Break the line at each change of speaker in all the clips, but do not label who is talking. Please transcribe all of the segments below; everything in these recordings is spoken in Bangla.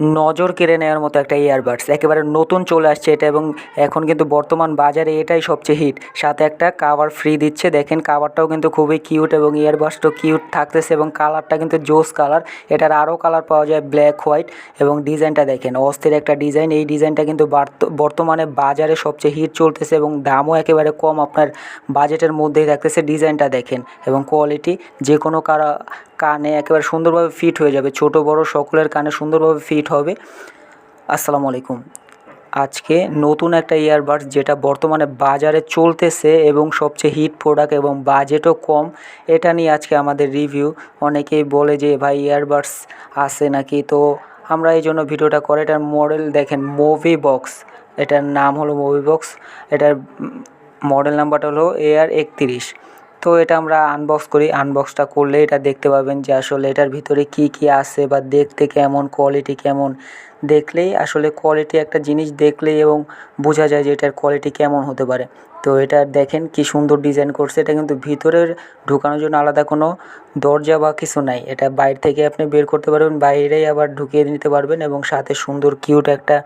নজর কেড়ে নেওয়ার মতো একটা ইয়ারবাডস একেবারে নতুন চলে আসছে এটা এবং এখন কিন্তু বর্তমান বাজারে এটাই সবচেয়ে হিট সাথে একটা কাভার ফ্রি দিচ্ছে। দেখেন কাভারটাও কিন্তু খুবই কিউট এবং ইয়ারবাডসটাও কিউট থাকতেছে এবং কালারটা কিন্তু জোস কালার এটার আরও কালার পাওয়া যায় ব্ল্যাক হোয়াইট এবং ডিজাইনটা দেখেন, অস্থির একটা ডিজাইন এই ডিজাইনটা কিন্তু বার্ত- বর্তমানে বাজারে সবচেয়ে হিট চলতেছে এবং দামও একেবারে কম। আপনার বাজেটের মধ্যেই থাকতেছে ডিজাইনটা দেখেন এবং কোয়ালিটি যে কোনো কারা কানে একেবারে সুন্দরভাবে ফিট হয়ে যাবে। ছোট, বড় সকলের কানে সুন্দরভাবে ফিট হবে। আসসালামু আলাইকুম। আজকে নতুন একটা ইয়ারবাডস যেটা বর্তমানে বাজারে চলতেছে এবং সবচেয়ে হিট প্রোডাক্ট এবং বাজেটও কম, এটা নিয়ে আজকে আমাদের রিভিউ অনেকেই বলে যে, ভাই ইয়ারবাডস আছে নাকি? তো আমরা এই জন্য ভিডিওটা করে, এটার মডেল দেখেন মুভি বক্স এটার নাম হলো মুভি বক্স এটার মডেল নাম্বারটা হলো এআর একত্রিশ। তো এটা আমরা আনবক্স করি। আনবক্সটা করলে এটা দেখতে পাবেন যে আসলে এটার ভিতরে কি কি আছে বা দেখতে কেমন কোয়ালিটি কেমন। দেখলেই আসলে কোয়ালিটি একটা জিনিস দেখলেই এবং বোঝা যায় যে এটার কোয়ালিটি কেমন হতে পারে। তো এটা দেখেন কি সুন্দর ডিজাইন করছে। এটা কিন্তু ভিতরের ঢুকানোর জন্য আলাদা কোনো দরজা বা কিছু নাই। এটা বাইরে থেকে আপনি বের করতে পারবেন, বাইরেই আবার ঢুকিয়ে নিতে পারবেন এবং সাথে সুন্দর কিউট একটা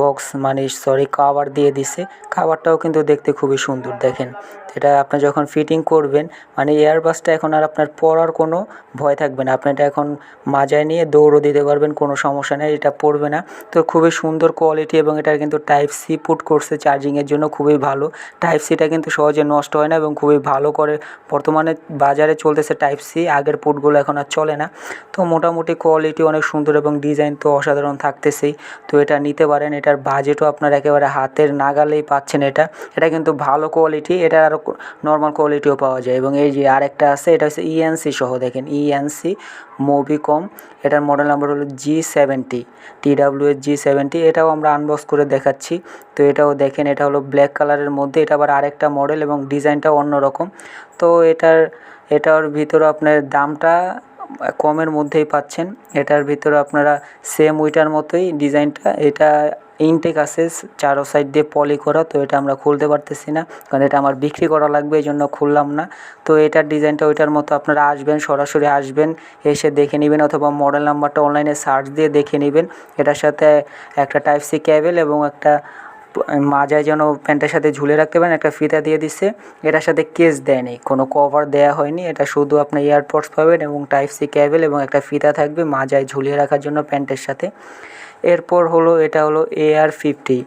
বক্স মানে সরি কাভার দিয়ে দিছে। কাভারটাও কিন্তু দেখতে খুবই সুন্দর, দেখেন। এটা আপনি যখন ফিটিং করবেন মানে এয়ারবাসটা এখন আর আপনার পরার কোনো ভয় থাকবে না। আপনি এটা এখন মাজায় নিয়ে দৌড়ও দিতে পারবেন, কোনো সমস্যা নেই। এটা পড়বে না। তো খুবই সুন্দর কোয়ালিটি এবং এটার কিন্তু টাইপ সি পুট করছে চার্জিংয়ের জন্য খুবই ভালো। টাইপ সিটা কিন্তু সহজে নষ্ট হয় না এবং খুবই ভালো করে বর্তমানে বাজারে চলতেছে টাইপ সি আগের পুটগুলো এখন আর চলে না। তো মোটামুটি কোয়ালিটি অনেক সুন্দর এবং ডিজাইন তো অসাধারণ থাকতেছেই। তো এটা নিতে পারেন, এটার বাজেটও আপনার একেবারে হাতের নাগালেই পাচ্ছেন এটা। এটা কিন্তু ভালো কোয়ালিটি এটা আরও নর্মাল কোয়ালিটিও পাওয়া যায়। এবং এই যে আরেকটা আছে, এটা হচ্ছে ইএনসি সহ দেখেন ইএনসি মোবিকম এটার মডেল নাম্বার হলো জি সেভেন্টি টিডাব্লিউ এর জি সেভেন্টি এটাও আমরা আনবক্স করে দেখাচ্ছি। তো এটাও দেখেন, এটা হলো ব্ল্যাক কালারের মধ্যে, এটা আবার আরেকটা মডেল এবং ডিজাইনটাও অন্যরকম। তো এটার এটার ভিতরে আপনার দামটা কমের মধ্যেই পাচ্ছেন। এটার ভিতরে আপনারা সেম ওইটার মতোই ডিজাইনটা এটা ইনটেক আছে চারো সাইড দিয়ে পলি করা, তো এটা আমরা খুলতে পারতেছি না, কারণ এটা আমার বিক্রি করা লাগবে এই জন্য খুললাম না। তো এটার ডিজাইনটা ওইটার মতো আপনারা আসবেন, সরাসরি আসবেন, এসে দেখে নেবেন, অথবা মডেল নাম্বারটা অনলাইনে সার্চ দিয়ে দেখে নেবেন। এটার সাথে একটা টাইপ সি ক্যাবেল এবং একটা মাজায় যেন প্যান্টের সাথে ঝুলে রাখতে পারেন একটা ফিতা দিয়ে দিচ্ছে। এটার সাথে কেস দেয়নি, কোনো কভার দেয়া হয়নি। এটা শুধু আপনার এয়ারপডস পাবেন এবং টাইপ সি ক্যাবেল এবং একটা ফিতা থাকবে মাজায় ঝুলিয়ে রাখার জন্য প্যান্টের সাথে। এরপর হলো, এটা হলো এআর ফিফটি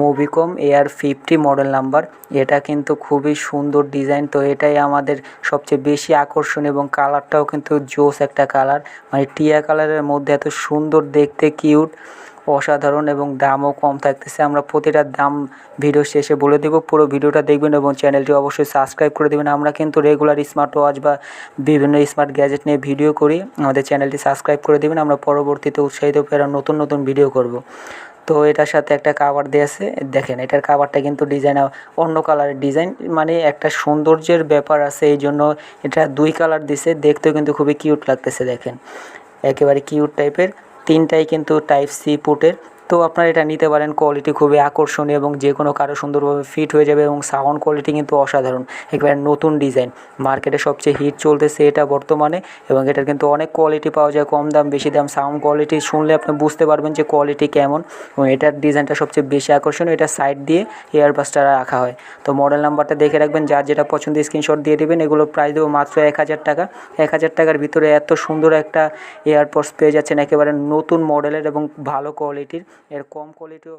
মুভিকম এআর ফিফটি মডেল নাম্বার এটা কিন্তু খুবই সুন্দর ডিজাইন তো এটাই আমাদের সবচেয়ে বেশি আকর্ষণ এবং কালারটাও কিন্তু জোস একটা কালার মানে টিয়া কালারের মধ্যে এত সুন্দর দেখতে কিউট অসাধারণ এবং দামও কম থাকতেছে। আমরা প্রতিটা দাম ভিডিও শেষে বলে দেবো। পুরো ভিডিওটা দেখবেন এবং চ্যানেলটি অবশ্যই সাবস্ক্রাইব করে দেবেন। আমরা কিন্তু রেগুলার স্মার্ট ওয়াচ বা বিভিন্ন স্মার্ট গ্যাজেট নিয়ে ভিডিও করি। আমাদের চ্যানেলটি সাবস্ক্রাইব করে দেবেন। আমরা পরবর্তীতে উৎসাহিত পেয়ে নতুন নতুন ভিডিও করব। তো এটার সাথে একটা কাভার দিয়ে আছে। দেখেন, এটার কাভারটা কিন্তু ডিজাইন অন্য কালারের ডিজাইন মানে একটা সৌন্দর্যের ব্যাপার আছে, এই জন্য এটা দুই কালার দিছে। দেখতেও কিন্তু খুবই কিউট লাগতেছে, দেখেন। একেবারে কিউট টাইপের তিনটাই কিন্তু টাইপ সি পুটের তো আপনারা এটা নিতে পারেন কোয়ালিটি খুবই আকর্ষণীয় এবং যে কোনো কারও সুন্দরভাবে ফিট হয়ে যাবে এবং সাউন্ড কোয়ালিটি কিন্তু অসাধারণ। একেবারে নতুন ডিজাইন মার্কেটে সবচেয়ে হিট চলতেছে এটা বর্তমানে এবং এটার কিন্তু অনেক কোয়ালিটি পাওয়া যায়, কম দাম, বেশি দাম। সাউন্ড কোয়ালিটি শুনলে আপনি বুঝতে পারবেন যে কোয়ালিটি কেমন এবং এটার ডিজাইনটা সবচেয়ে বেশি আকর্ষণীয়, এটা সাইড দিয়ে এয়ারবাসটা রাখা হয়। তো মডেল নাম্বারটা দেখে রাখবেন, যার যেটা পছন্দ স্ক্রিনশট দিয়ে দেবেন, এগুলো প্রাইস দেবো মাত্র এক হাজার টাকা। এক হাজার টাকার ভিতরে এত সুন্দর একটা এয়ারপডস পেয়ে যাচ্ছেন, একেবারে নতুন মডেলের এবং ভালো কোয়ালিটির এর কম কোয়ালিটিও